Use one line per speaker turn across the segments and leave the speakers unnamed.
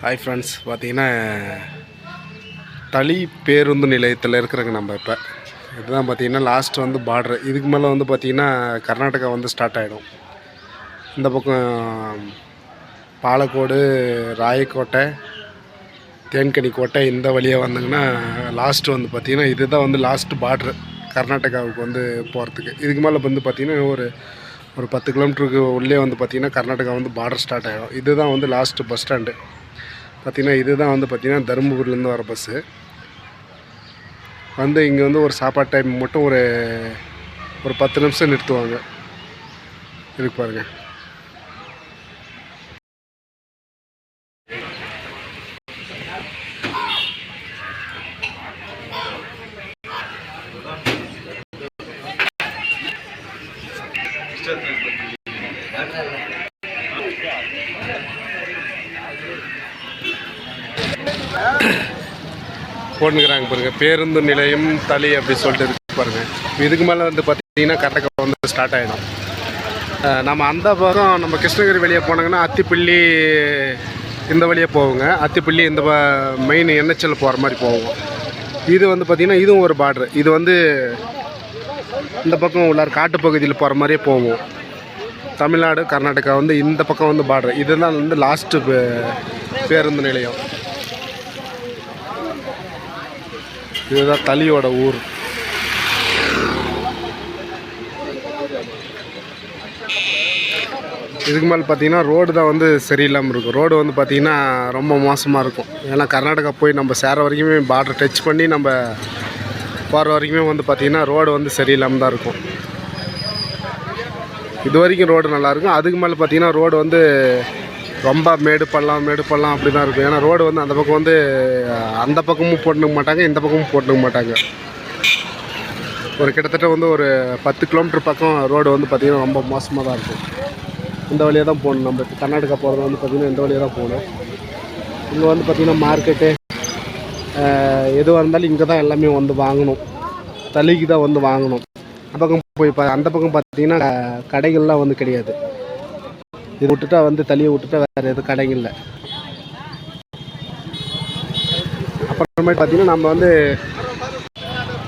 Hi friends பார்த்தீங்கன்னா தளி பேருந்து நிலையத்தில் இருக்கிறங்க நம்ம இப்போ. இதுதான் பார்த்தீங்கன்னா லாஸ்ட் வந்து பார்டர் இதுக்கு மேலே வந்து பார்த்தீங்கன்னா கர்நாடகா வந்து ஸ்டார்ட் ஆகிடும் இந்த பக்கம் பாலக்கோடு ராயக்கோட்டை தேன்கனி கோட்டை இந்த வழியாக வந்தீங்கன்னா லாஸ்ட்டு வந்து பார்த்திங்கன்னா இதுதான் வந்து லாஸ்ட் பார்டர் கர்நாடகாவுக்கு வந்து போகிறதுக்கு இதுக்கு மேலே வந்து பார்த்தீங்கன்னா ஒரு ஒரு பத்து கிலோமீட்டருக்கு உள்ளே வந்து பார்த்திங்கன்னா கர்நாடகா வந்து பார்டர் ஸ்டார்ட் ஆகிடும் இதுதான் வந்து லாஸ்ட்டு பஸ் ஸ்டாண்டு பார்த்திங்கன்னா இதுதான் வந்து பார்த்திங்கன்னா தருமபுரிலேருந்து வர பஸ்ஸு. வந்து இங்கே வந்து ஒரு சாப்பாடு டைம் மட்டும் ஒரு ஒரு பத்து நிமிஷம் நிறுத்துவாங்க. இருக்கு பாருங்க. போட்டுக்கிறாங்க பாருங்க. பேருந்து நிலையம் தளி அப்படி சொல்லிட்டு இருக்கு பாருங்க. இதுக்கு மேலே வந்து பார்த்தீங்கன்னா கர்நாடகா வந்து ஸ்டார்ட் ஆகிடும் நம்ம அந்த பக்கம் நம்ம கிருஷ்ணகிரி வெளியே போனாங்கன்னா அத்திப்பள்ளி இந்த வழியாக போவோங்க. அத்திப்பள்ளி இந்த மெயின் என்ஹெச்எல் போகிற மாதிரி போவோம். இது வந்து பார்த்திங்கன்னா இதுவும் ஒரு பார்ட்ரு இது வந்து இந்த பக்கம் உள்ளார் காட்டு பகுதியில் போகிற மாதிரியே போவோம். தமிழ்நாடு கர்நாடகா வந்து இந்த பக்கம் வந்து பார்டர் இதுதான் வந்து லாஸ்ட்டு பேருந்து நிலையம். இதுதான் தலியோட ஊர். இதுக்கு மேலே பார்த்தீங்கன்னா ரோடு தான் வந்து சரியில்லாமல் இருக்கும் ரோடு வந்து பார்த்திங்கன்னா ரொம்ப மோசமாக இருக்கும். ஏன்னா கர்நாடகா போய் நம்ம சேர வரைக்குமே பார்டர் டச் பண்ணி நம்ம போகிற வரைக்குமே வந்து பார்த்திங்கன்னா ரோடு வந்து சரியில்லாமல் தான் இருக்கும். இது வரைக்கும் ரோடு நல்லாயிருக்கும் அதுக்கு மேலே பார்த்தீங்கன்னா ரோடு வந்து ரொம்ப மேடு பள்ளம் மேடு பள்ளம் அப்படி தான் இருக்கும். ஏன்னா ரோடு வந்து அந்த பக்கம் வந்து அந்த பக்கமும் போட்டுக்க மாட்டாங்க இந்த பக்கமும் போட்டுக்க மாட்டாங்க. ஒரு கிட்டத்தட்ட வந்து ஒரு பத்து கிலோமீட்டர் பக்கம் ரோடு வந்து பார்த்திங்கன்னா ரொம்ப மோசமாக தான் இருக்கும். இந்த வழியாக தான் போகணும். நம்ம கர்நாடகா போகிறது வந்து பார்த்திங்கன்னா இந்த வழியாக தான் போகணும். இங்கே வந்து பார்த்திங்கன்னா மார்க்கெட்டு எதுவாக இருந்தாலும் இங்கே தான் எல்லாமே வந்து வாங்கணும். தள்ளிக்கு தான் வந்து வாங்கணும். அந்த பக்கம் போய் பா அந்த பக்கம் பார்த்தீங்கன்னா கடைகள்லாம் வந்து கிடையாது. இது விட்டுட்டா வந்து தளியை விட்டுட்டா வேறு எதுவும் கடைகள் அப்புறமேட்டு பார்த்தீங்கன்னா நம்ம வந்து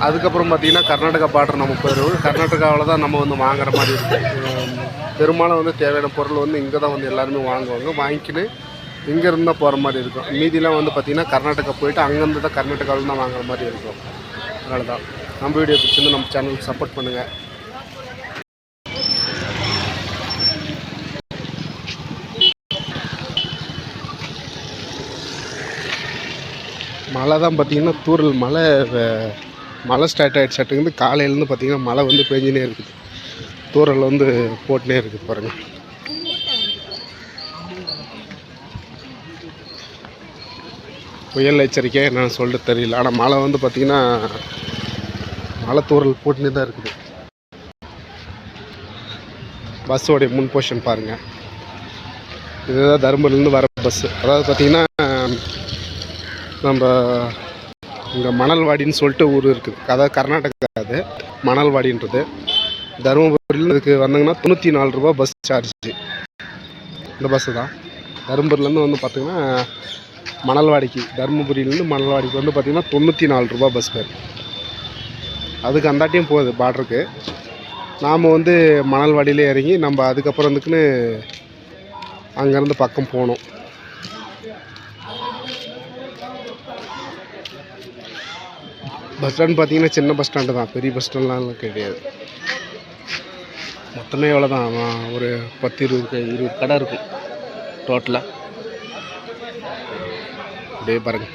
அதுக்கப்புறம் பார்த்திங்கன்னா கர்நாடகா பார்டர் நம்ம போயிடுவோம் கர்நாடகாவில் தான் நம்ம வந்து வாங்குற மாதிரி இருக்கும் பெரும்பாலும் வந்து தேவையான பொருள் வந்து இங்கே தான் வந்து எல்லாருமே வாங்குவாங்க. வாங்கிக்கின்னு இங்கேருந்து தான் போகிற மாதிரி இருக்கும். மீதிலாம் வந்து பார்த்திங்கன்னா கர்நாடகா போயிட்டு அங்கேருந்து தான் கர்நாடகாவில் தான் வாங்குற மாதிரி இருக்கும். அதனால தான் நம்ம வீடியோ பிடிச்சிருந்து நம்ம சேனலுக்கு சப்போர்ட் பண்ணுங்கள் மழை தான் பார்த்தீங்கன்னா தூரல் மழை மழை ஸ்டார்ட் ஆகிடுச்சாட்டுங்க காலையிலேருந்து பார்த்தீங்கன்னா மழை வந்து பெஞ்சினே இருக்குது. தூரல் வந்து போட்டுனே இருக்குது பாருங்கள் புயல் எச்சரிக்கை என்னென்னு சொல்லிட்டு தெரியல. ஆனால் மழை வந்து பார்த்தீங்கன்னா மழை தூரல் போட்டுனே தான் இருக்குது. பஸ்ஸோடைய முன் போர்ஷன் பாருங்கள் இதுதான் தருமபுரிலேருந்து வர பஸ்ஸு அதாவது பார்த்தீங்கன்னா நம்ம இங்கே மணல்வாடின்னு சொல்லிட்டு ஊர் இருக்குது. அதாவது கர்நாடகா அது. மணல்வாடின்றது. தருமபுரியில் இதுக்கு வந்தாங்கன்னா தொண்ணூற்றி நாலு ரூபா பஸ் சார்ஜ் இந்த பஸ்ஸு தான். தருமபுரிலேருந்து வந்து பார்த்திங்கன்னா மணல்வாடிக்கு தருமபுரியிலேருந்து மணல்வாடிக்கு வந்து பார்த்திங்கன்னா தொண்ணூற்றி நாலு ரூபா பஸ் பேர் அதுக்கு அந்தாட்டியும் போகுது பார்டருக்கு நாம் வந்து மணல்வாடியிலே இறங்கி நம்ம அதுக்கப்புறம் வந்துக்குன்னு அங்கேருந்து பக்கம் போனோம் பஸ் ஸ்டாண்ட் பார்த்தீங்கன்னா சின்ன பஸ் ஸ்டாண்டு தான். பெரிய பஸ் ஸ்டாண்ட்லாம் கிடையாது. மொத்தமே எவ்வளோ தான் ஒரு பத்து இருபது க- இருபது கடை இருக்கும். டோட்டலாக அப்படியே பாருங்கள்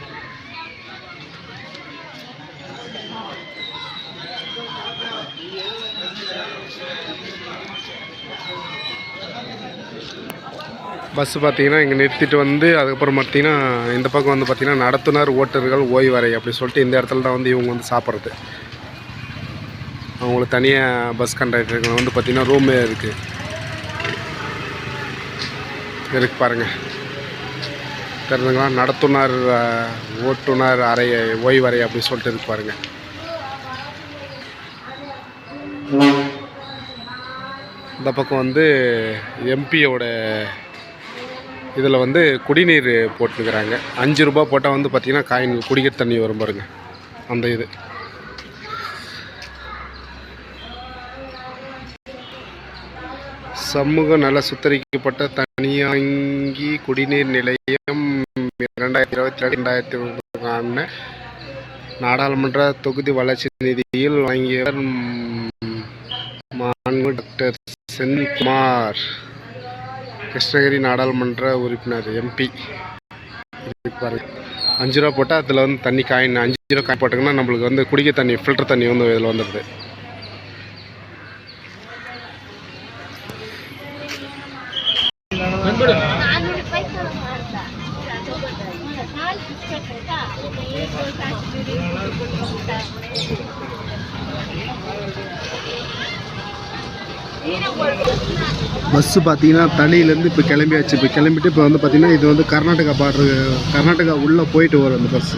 பஸ்ஸு பார்த்தீங்கன்னா இங்கே நிறுத்திட்டு வந்து அதுக்கப்புறம் பார்த்தீங்கன்னா இந்த பக்கம் வந்து பார்த்தீங்கன்னா நடத்துனர் ஓட்டுநர்கள் ஓய்வறை அப்படி சொல்லிட்டு இந்த இடத்துல தான் வந்து இவங்க வந்து சாப்பிட்றது. அவங்களுக்கு தனியாக பஸ் கண்டக்டருக்கு வந்து பார்த்தீங்கன்னா ரூமே இருக்குது இருக்கு. பாருங்கள் தெரிஞ்சுங்களா? நடத்துனர் ஓட்டுநர் அறை ஓய்வறை அப்படி சொல்லிட்டு இருக்கு பாருங்கள் இந்த பக்கம் வந்து எம்பியோட இதில் வந்து குடிநீர் போட்டுக்கிறாங்க அஞ்சு ரூபா போட்டால் வந்து பார்த்திங்கன்னா காயின் குடிக்கிற தண்ணி வரும் பாருங்க. அந்த இது. சமூக நல சுத்தரிக்கப்பட்ட தனியாங்கி குடிநீர் நிலையம் இரண்டாயிரத்தி இருபத்தி ரெண்டு ரெண்டாயிரத்தி இருபதுக்கான நாடாளுமன்ற தொகுதி வளர்ச்சி நிதியில் வாங்கியவர் மாண்பு டாக்டர் செந்தில்குமார். கிருஷ்ணகிரி நாடாளுமன்ற உறுப்பினர் எம்பி பாருங்க. அஞ்சு ரூபா போட்டால் அதில் வந்து தண்ணி காயின் அஞ்சு ரூபா காயின் போட்டிங்கன்னா நம்மளுக்கு வந்து குடிக்க தண்ணி ஃபில்டர் தண்ணி வந்து இதில் வந்துடுது
Thank you.
பஸ்ஸு பார்த்தீங்கன்னா தனியிலேருந்து இப்போ கிளம்பியாச்சு. இப்போ கிளம்பிட்டு இப்போ வந்து பார்த்தீங்கன்னா இது வந்து கர்நாடகா பார்டரு கர்நாடகா உள்ளே போயிட்டு வரும் அந்த பஸ்ஸு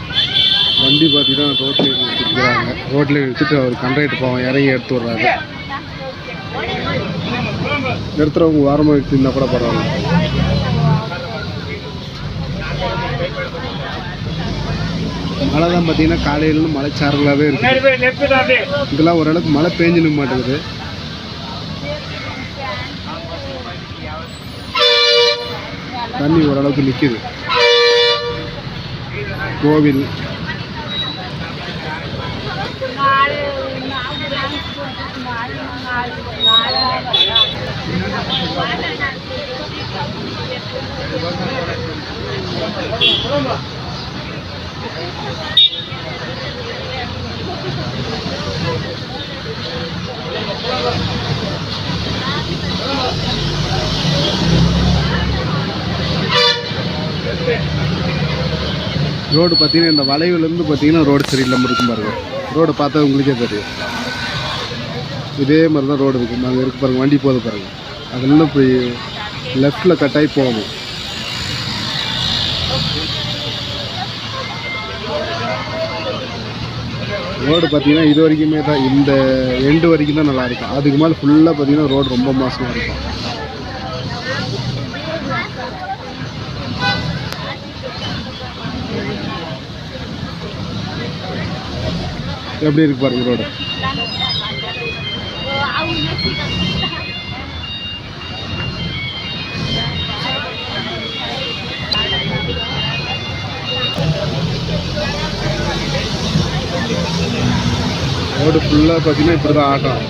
வண்டி பார்த்தீங்கன்னா ரோட்டில் நிறுத்திட்டுருக்காங்க ரோட்டில் நிறுத்திட்டு அவர் கண்ட்ராக்டர் போவோம் இறங்கி எடுத்து விட்றாரு. நிறுத்துறவங்க வாரமாக எடுத்துருந்தா கூட பரவாயில்ல. மழை தான் பார்த்தீங்கன்னா காலையிலேருந்து மழைச்சாரலாகவே இருக்குது இதெல்லாம் ஓரளவுக்கு மழை பேஞ்சு நிற்க மாட்டேங்குது. தண்ணி ஓரளவுக்கு நிற்கிது கோவில். ரோடு பார்த்தீங்கன்னா இந்த வளைவுலேருந்து பார்த்தீங்கன்னா ரோடு சரியில்லாமல் இருக்கும் பாருங்கள் ரோடு பார்த்தா உங்களுக்கே தெரியும். இதே மாதிரி தான் ரோடு இருக்கும் நாங்கள் இருக்க பாருங்கள் வண்டி போகுது பாருங்க. அதெல்லாம் இப்படி லெஃப்டில் கட்டாகி போகணும் ரோடு பார்த்தீங்கன்னா இது வரைக்குமே தான் இந்த எண்டு வரைக்கும் தான் நல்லா இருக்கும். அதுக்கு மேலே ஃபுல்லாக பார்த்தீங்கன்னா ரோடு ரொம்ப மோசமாக இருக்கும். எப்படி இருக்கு பாருங்க ரோடு ரோடு ஃபுல்லாக பார்த்தீங்கன்னா இப்படி தான் ஆட்டம்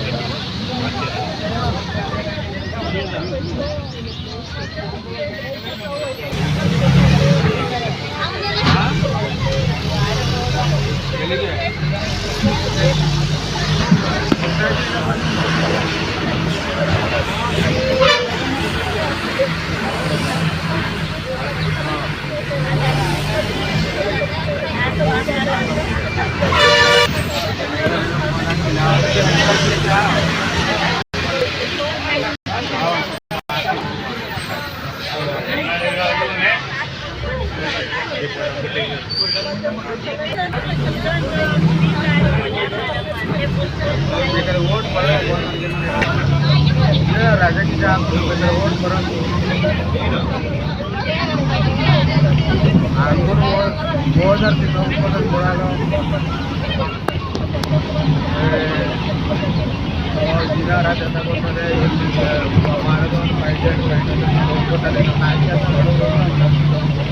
राजा की जहाँ बहुत बड़ा बहुत बड़ा जिला राजा था बहुत बड़ा ये मार्ग और पाइप लाइन का बहुत बड़ा लेकिन आज का समारोह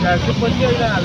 Gracias por llegar,